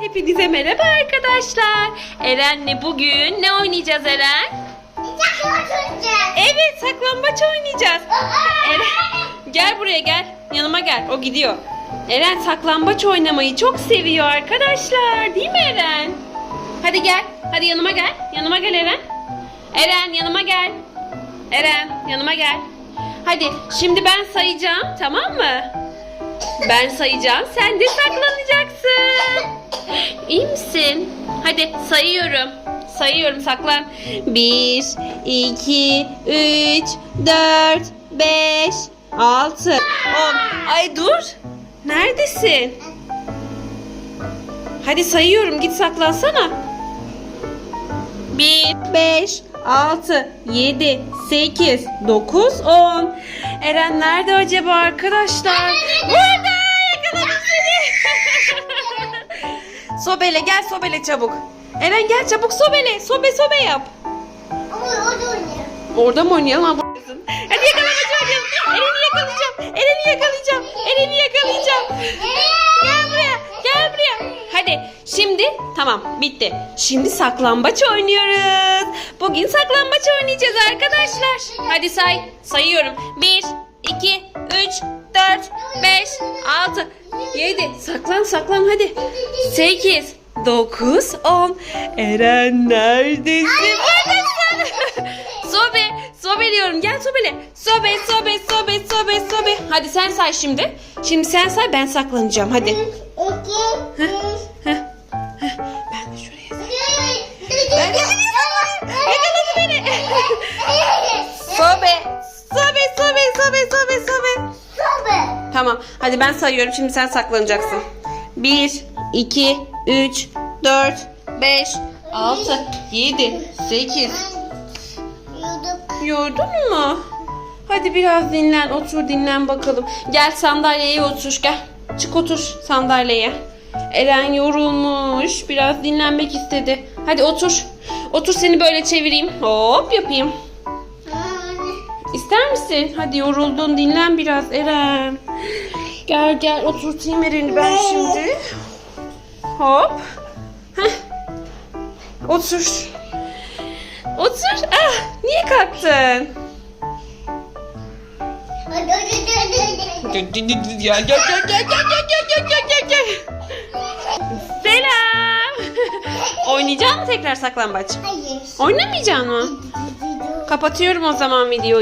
Hepinize merhaba arkadaşlar. Eren'le bugün ne oynayacağız Eren? Evet saklambaç oynayacağız. Eren gel buraya gel. Yanıma gel. O gidiyor. Eren saklambaç oynamayı çok seviyor arkadaşlar. Değil mi Eren? Hadi gel. Hadi yanıma gel. Yanıma gel Eren. Eren yanıma gel. Eren yanıma gel. Hadi şimdi ben sayacağım tamam mı? Ben sayacağım sen de saklanacaksın. İyi misin? Hadi sayıyorum. Sayıyorum saklan. 1, 2, 3, 4, 5, 6, 10. Ay dur. Neredesin? Hadi sayıyorum git saklansana. 1, 5, 6, 7, 8, 9, 10. Eren nerede acaba arkadaşlar? Burada sobele gel sobele çabuk. Eren gel çabuk sobele. Sobe sobe yap. Orada mı oynayalım ama buradasın. Hadi yakalamacı oynayalım. Eren'i yakalayacağım. Eren'i yakalayacağım. Eren'i yakalayacağım. Gel buraya. Gel buraya. Hadi şimdi tamam bitti. Şimdi saklambaç oynuyoruz. Bugün saklambaç oynayacağız arkadaşlar. Hadi say. Sayıyorum. 1, 2, 3, 4, 5, 6, 7. Saklan saklan hadi. 8, 9, 10. Eren neredesin? Buradasın. sobe. Sobe diyorum. Gel sobele. Sobe, sobe, sobe, sobe, sobe. Hadi sen say şimdi. Şimdi sen say ben saklanacağım. Hadi. Heh, heh. Ben Tamam. Hadi ben sayıyorum. Şimdi sen saklanacaksın. 1, 2, 3, 4, 5, 6, 7, 8. Yordun mu? Hadi biraz dinlen. Otur dinlen bakalım. Gel sandalyeye otur. Gel. Çık otur sandalyeye. Eren yorulmuş. Biraz dinlenmek istedi. Hadi otur. Otur seni böyle çevireyim. Hop yapayım. İster misin? Hadi yoruldun dinlen biraz Eren. Gel gel oturtayım Eren'i ben şimdi. Hop. Heh. Otur. Otur. Ah, niye kalktın? Gel gel gel gel gel gel gel gel gel gel gel. Selam. Oynayacak mısın tekrar saklambaç? Oynamayacak mı? Kapatıyorum o zaman videoyu.